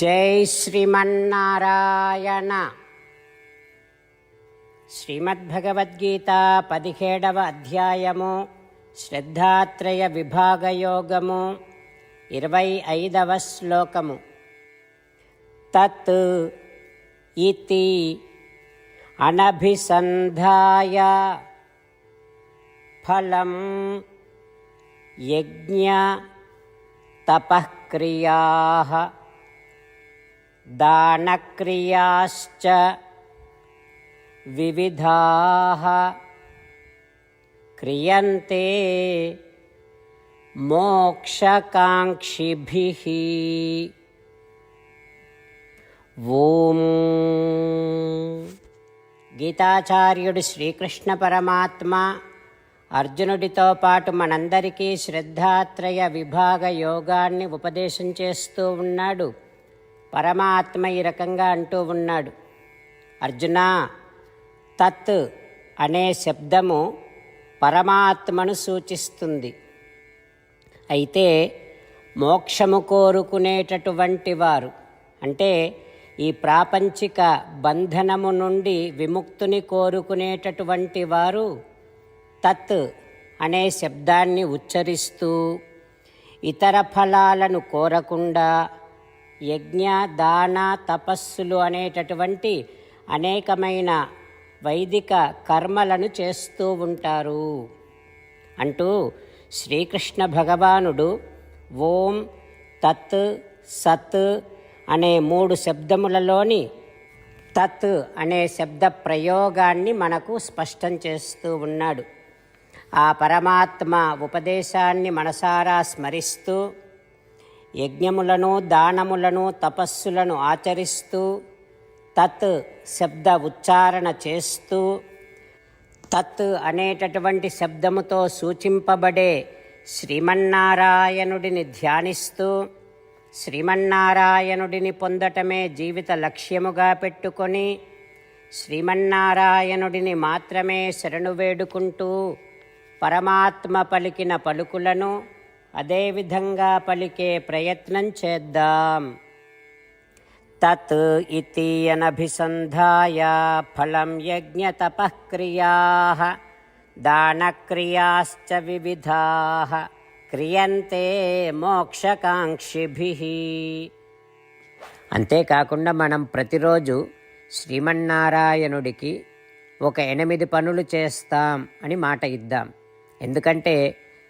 జై శ్రీమన్నారాయణ. శ్రీమద్భగవద్గీత పదిహేడవ అధ్యాయము శ్రద్ధాత్రయ విభాగయోగము ఇరవై ఐదవ శ్లోకము. తత్ ఇతి అనభిసంధాయ ఫలం యజ్ఞ తపక్రియా దానక్రియాశ్చ వివిధాः క్రియంతే మోక్షకాంక్షిభి ఓం గీతాచార్యుడు శ్రీకృష్ణ పరమాత్మ అర్జునుడితో పాటు మనందరికీ శ్రద్ధాత్రయ విభాగ యోగాన్ని ఉపదేశం చేస్తూ ఉన్నాడు. పరమాత్మ ఈ రకంగా అంటూ ఉన్నాడు. అర్జున తత్ అనే శబ్దము పరమాత్మను సూచిస్తుంది. అయితే మోక్షము కోరుకునేటటువంటి వారు అంటే ఈ ప్రాపంచిక బంధనము నుండి విముక్తుని కోరుకునేటటువంటి వారు తత్ అనే శబ్దాన్ని ఉచ్చరిస్తూ ఇతర ఫలాలను కోరకుండా యజ్ఞ దాన తపస్సులు అనేటటువంటి అనేకమైన వైదిక కర్మలను చేస్తూ ఉంటారు. అంటూ శ్రీకృష్ణ భగవానుడు ఓం తత్ సత్ అనే మూడు శబ్దములలోని తత్ అనే శబ్ద ప్రయోగాన్ని మనకు స్పష్టం చేస్తూ ఉన్నాడు. ఆ పరమాత్మ ఉపదేశాన్ని మనసారా స్మరిస్తూ యజ్ఞములను దానములను తపస్సులను ఆచరిస్తూ తత్ శబ్ద ఉచ్చారణ చేస్తూ తత్ అనేటటువంటి శబ్దముతో సూచింపబడే శ్రీమన్నారాయణుడిని ధ్యానిస్తూ శ్రీమన్నారాయణుడిని పొందటమే జీవిత లక్ష్యముగా పెట్టుకొని శ్రీమన్నారాయణుడిని మాత్రమే శరణు వేడుకుంటూ పరమాత్మ పలికిన పలుకులను అదేవిధంగా పలికే ప్రయత్నం చేద్దాం. తత్ ఇతి అనభిసంధాయ ఫలం యజ్ఞ తపఃక్రియా దానక్రియాశ్చ వివిధా క్రియంతే మోక్షకాంక్షిభి. అంతేకాకుండా మనం ప్రతిరోజు శ్రీమన్నారాయణుడికి ఒక ఎనిమిది పనులు చేస్తాం అని మాట ఇద్దాం. ఎందుకంటే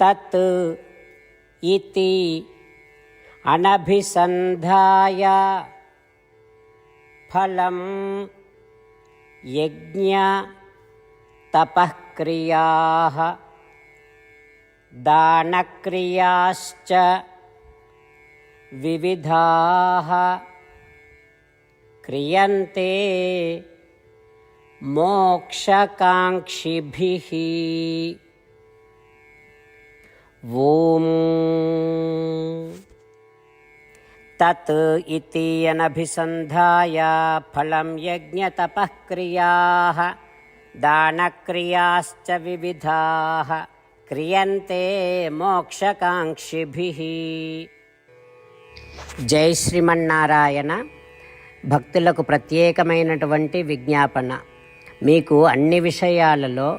तत् इति अनभिसन्धाय फलं यज्ञतपःक्रियाः दानक्रियाश्च विविधाः क्रियन्ते मोक्षकाङ्क्षिभिः। ఓం తత్ ఇతి అనభిసంధాయ ఫలం యజ్ఞతపఃక్రియాः దానక్రియాశ్చ వివిధా క్రియంతే మోక్షకాంక్షిభి. జై శ్రీమన్నారాయణ. భక్తులకు ప్రత్యేకమైనటువంటి విజ్ఞాపన. మీకు అన్ని విషయాలలో